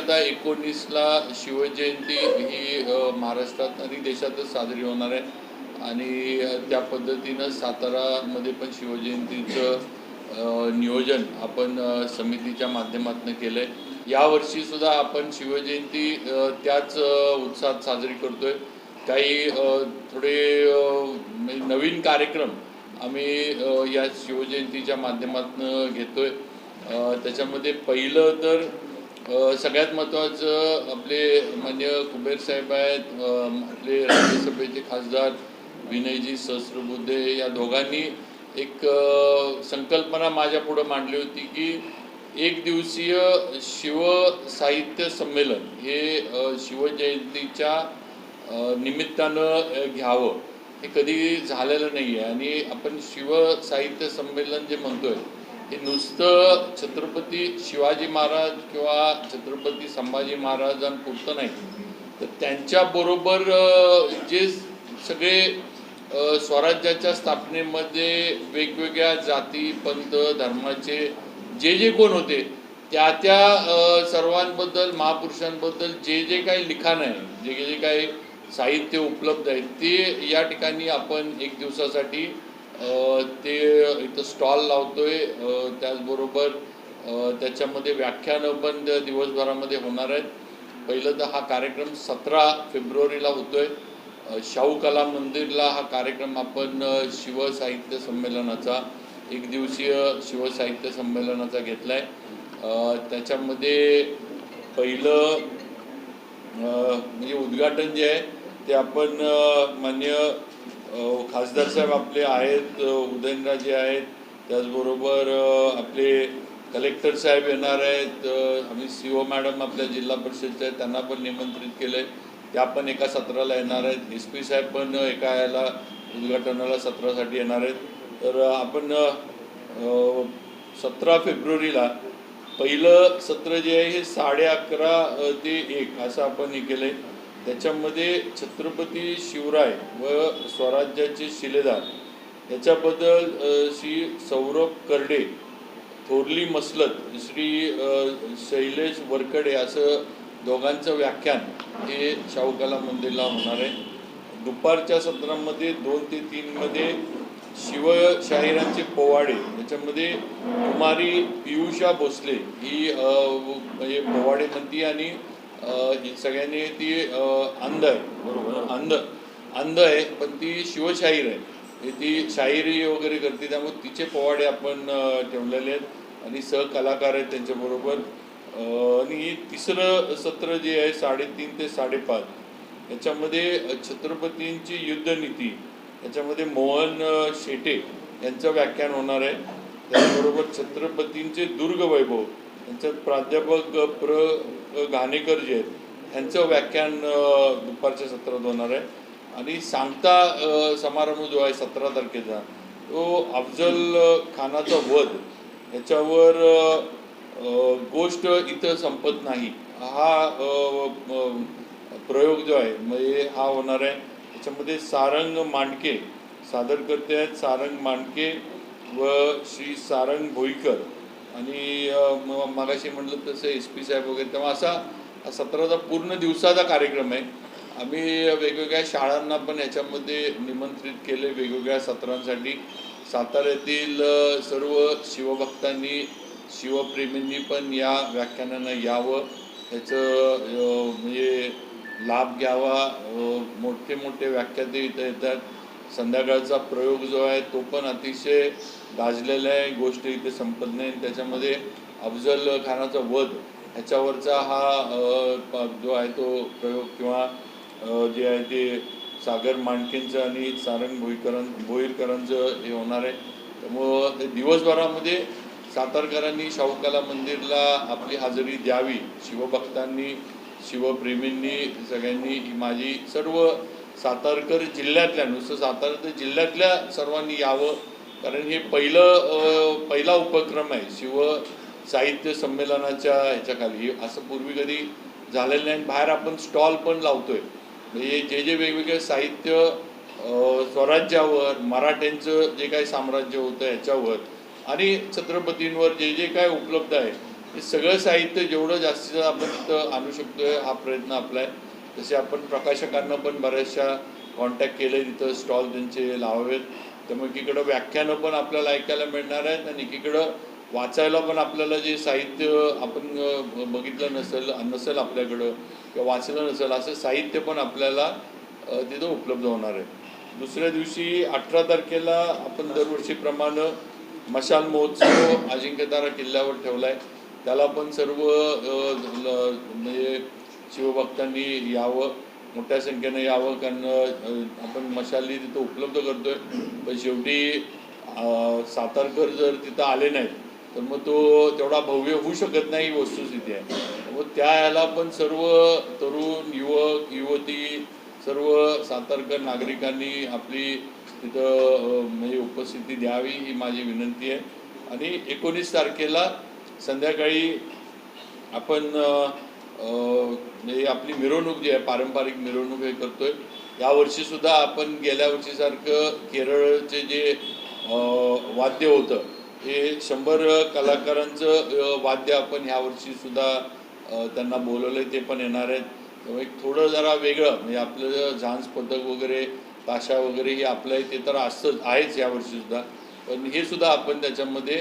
आता एकोणीसला शिवजयंती ही महाराष्ट्रात आणि देशातच साजरी होणार आहे. आणि त्या पद्धतीनं सातारामध्ये पण शिवजयंतीचं नियोजन आपण समितीच्या माध्यमातून केलं आहे यावर्षीसुद्धा आपण शिवजयंती त्याच उत्साहात साजरी करतोय. काही थोडे म्हणजे नवीन कार्यक्रम आम्ही या शिवजयंतीच्या माध्यमातून घेतोय. आहे त्याच्यामध्ये पहिलं तर सगळ्यात महत्त्वाचं आपले मान्य कुबेर साहेब आहेत आपले राज्यसभेचे खासदार विनयजी सहस्रबुद्धे या दोघांनी एक संकल्पना माझ्या पुढं मांडली होती की एक दिवसीय शिव साहित्य संमेलन हे शिवजयंतीच्या निमित्तानं घ्यावं. हे कधी झालेलं नाही आहे आणि आपण शिव साहित्य संमेलन जे म्हणतोय हे नुसतं छत्रपती शिवाजी महाराज किंवा छत्रपती संभाजी महाराजांपुरतं नाही. तर त्यांच्याबरोबर जे सगळे स्वराज्याच्या स्थापनेमध्ये वेगवेगळ्या जाती पंथ धर्माचे जे जे कोण होते त्या त्या सर्वांबद्दल महापुरुषांबद्दल जे जे काही लिखाण आहे जे जे काही साहित्य उपलब्ध आहे ते या ठिकाणी आपण एक दिवसासाठी ते इथं स्टॉल लावतोय त्याचबरोबर त्याच्यामध्ये व्याख्यानं पण दिवसभरामध्ये होणार आहेत. पहिलं तर हा कार्यक्रम सतरा फेब्रुवारीला होतोय. शाहू कला मंदिरला हा कार्यक्रम आपण शिवसाहित्य संमेलनाचा एक दिवसीय शिवसाहित्य संमेलनाचा घेतला आहे त्याच्यामध्ये पहिलं म्हणजे उद्घाटन जे आहे ते आपण मान्य खासदार साहेब आपले आहेत उदयनराजे आहेत. त्याचबरोबर आपले कलेक्टर साहेब येणार आहेत. आम्ही सी ओ मॅडम आपल्या जिल्हा परिषदच्या आहेत. त्यांना पण निमंत्रित केलं आहे त्या पण एका सत्राला येणार आहेत. एस पी साहेब पण एका याला उद्घाटनाला सत्रासाठी येणार आहेत. तर आपण सतरा फेब्रुवारीला पहिलं सत्र जे आहे हे साडे अकरा ते एक असं आपण हे केलं आहे त्याच्यामध्ये छत्रपती शिवराय व स्वराज्याचे शिलेदार. याच्याबद्दल श्री सौरभ करडे थोरली मसलत श्री शैलेश वरकडे असं दोघांचं व्याख्यान हे शाहूकाला मंदिरला होणार आहे. दुपारच्या सत्रामध्ये दोन ते तीनमध्ये शिवशाहिरांचे पोवाडे याच्यामध्ये कुमारी पियुषा भोसले ही म्हणजे पोवाडे म्हणती आणि ही सगळ्यांनी ती अंध आहे. बरोबर अंध. अंध आहे पण ती शिवशाहीर आहे. ती शाहिरी वगैरे करते त्यामुळे तिचे पोवाडे आपण ठेवलेले आहेत. आणि सहकलाकार आहेत त्यांच्याबरोबर आणि तिसरं सत्र जे आहे साडेतीन ते साडेपाच याच्यामध्ये छत्रपतींची युद्धनीती याच्यामध्ये मोहन शेटे यांचं व्याख्यान होणार आहे. त्याचबरोबर छत्रपतींचे दुर्ग वैभव यांच्यात प्राध्यापक प्र घाणेकर जे आहेत त्यांचं व्याख्यान दुपारच्या सत्रात होणार आहे. आणि सांगता समारंभ जो आहे सतरा तारखेचा तो अफजल खानाचा वध याच्यावर गोष्ट इथं संपत नाही. हा प्रयोग जो आहे म्हणजे हा होणार आहे. त्याच्यामध्ये सारंग मांडके सादर करते आहेत सारंग मांडके व श्री सारंग भोईकर. आणि अ, मगाशी म्हटलं तसं एस पी साहेब वगैरे तेव्हा असा हा सत्राचा पूर्ण दिवसाचा कार्यक्रम आहे. आम्ही वेगवेगळ्या शाळांना पण याच्यामध्ये निमंत्रित केले वेगवेगळ्या सत्रांसाठी. साताऱ्यातील सर्व शिवभक्तांनी शिवप्रेमींनी पण या व्याख्यानांना यावं. याचं म्हणजे लाभ घ्यावा. मोठे मोठे व्याख्याते इथं येतात. संध्याकाळचा प्रयोग जो आहे तो पण अतिशय गाजलेला आहे. गोष्ट इथे संपत नाही. त्याच्यामध्ये अफजल खानाचा वध ह्याच्यावरचा हा जो आहे तो प्रयोग किंवा जे आहे ते सागर मांडकेंचं आणि सारंग भोईकरां भोईरकरांचं हे होणार आहे. त्यामुळं ते दिवसभरामध्ये सातारकरांनी शाहूकाला मंदिरला आपली हजेरी द्यावी. शिवभक्तांनी शिवप्रेमींनी सगळ्यांनी माझी सर्व सातारकर जिल्ह्यातल्या नुसतं सातारा जिल्ह्यातल्या सर्वांनी यावं. कारण हे पहिलं पहिला उपक्रम आहे शिव साहित्य संमेलनाच्या ह्याच्याखाली. हे असं पूर्वी कधी झालेलं नाही. बाहेर आपण स्टॉल पण लावतोय. म्हणजे जे जे वेगवेगळे साहित्य स्वराज्यावर मराठ्यांचं जे काही साम्राज्य होतं ह्याच्यावर आणि छत्रपतींवर जे जे काय उपलब्ध आहे हे सगळं साहित्य जेवढं जास्तीत जास्त आपण तिथं आणू शकतोय हा प्रयत्न आपला आहे. तसे आपण प्रकाशकांना पण बऱ्याचशा कॉन्टॅक्ट केले तिथं स्टॉल त्यांचे लावावेत. त्यामुळे एकीकडं व्याख्यानं पण आपल्याला ऐकायला मिळणार आहेत आणि एकीकडं वाचायला पण आपल्याला जे साहित्य आपण बघितलं नसेल नसेल आपल्याकडं किंवा वाचलं नसेल असं साहित्य पण आपल्याला तिथं उपलब्ध होणार आहे. दुसऱ्या दिवशी अठरा तारखेला आपण दरवर्षीप्रमाणे मशाल महोत्सव अजिंक्यतारा किल्ल्यावर ठेवला आहे त्याला पण सर्व ल- म्हणजे शिवभक्तांनी यावं मोठ्या संख्येनं यावं कारण आपण मशाली तिथं उपलब्ध करतोय. पण शेवटी सातारकर जर तिथं आले नाहीत तर मग तो तेवढा भव्य होऊ शकत नाही ही वस्तुस्थिती आहे. मग त्या ह्याला पण सर्व तरुण युवक युवती सर्व सातारकर नागरिकांनी आपली तिथं म्हणजे उपस्थिती द्यावी ही माझी विनंती आहे. आणि एकोणीस तारखेला संध्याकाळी आपण म्हणजे आपली मिरवणूक जी आहे पारंपरिक मिरवणूक हे करतो आहे यावर्षीसुद्धा आपण गेल्या वर्षीसारखं केरळचे जे वाद्य होतं हे शंभर कलाकारांचं वाद्य आपण ह्यावर्षीसुद्धा त्यांना बोलवलं ते पण येणार आहेत. त्यामुळे एक थोडं जरा वेगळं म्हणजे आपलं झांज पथक वगैरे ताशा वगैरे हे आपलं आहे ते तर असतंच आहेच यावर्षीसुद्धा पण हे सुद्धा आपण त्याच्यामध्ये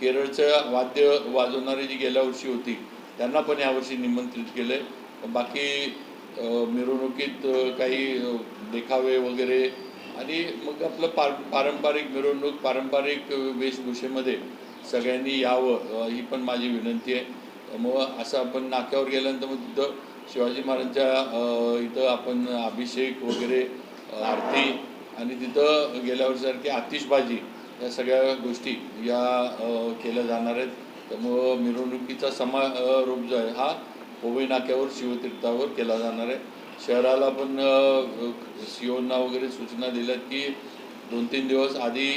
केरळचं वाद्य वाजवणारी जी गेल्या वर्षी होती त्यांना पण यावर्षी निमंत्रित केलं आहे बाकी मिरवणुकीत काही देखावे वगैरे आणि मग आपलं पार पारंपरिक मिरवणूक पारंपरिक वेशभूषेमध्ये सगळ्यांनी यावं ही पण माझी विनंती आहे. मग असं आपण नाक्यावर गेल्यानंतर मग तिथं शिवाजी महाराजांच्या इथं आपण अभिषेक वगैरे आरती आणि तिथं गेल्यावर सारखी आतिषबाजी या सगळ्या गोष्टी या केल्या जाणार आहेत. त्यामुळं मिरवणुकीचा समारोप जो आहे हा पोवई नाक्यावर शिवतीर्थावर केला जाणार आहे. शहराला पण सीओना वगैरे सूचना दिल्यात की दोन तीन दिवस आधी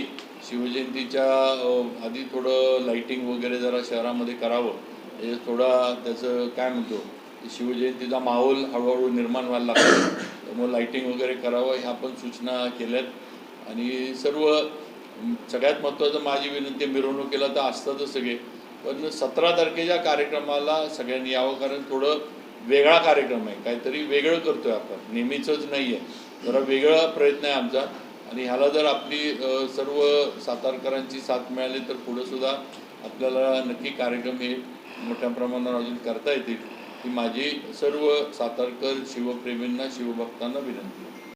शिवजयंतीच्या आधी थोडं लाईटिंग वगैरे जरा शहरामध्ये करावं. हे थोडा त्याचं काय म्हणतो शिवजयंतीचा माहोल हळूहळू निर्माण व्हायला लागतो त्यामुळे लाईटिंग वगैरे करावं ह्या पण सूचना केल्यात. आणि सर्व सगळ्यात महत्त्वाचं माझी विनंती मिरवणुकीला तर असतातच सगळे. पण सतरा तारखेच्या कार्यक्रमाला सगळ्यांनी यावं कारण थोडं वेगळा कार्यक्रम आहे. काहीतरी वेगळं करतोय आपण. नेहमीचंच नाही आहे जरा वेगळा प्रयत्न आहे आमचा. आणि ह्याला जर आपली सर्व सातारकरांची साथ मिळाली तर पुढं सुद्धा आपल्याला नक्की कार्यक्रम हे मोठ्या प्रमाणावर अजून करता येतील ही माझी सर्व सातारकर शिवप्रेमींना शिवभक्तांना विनंती आहे.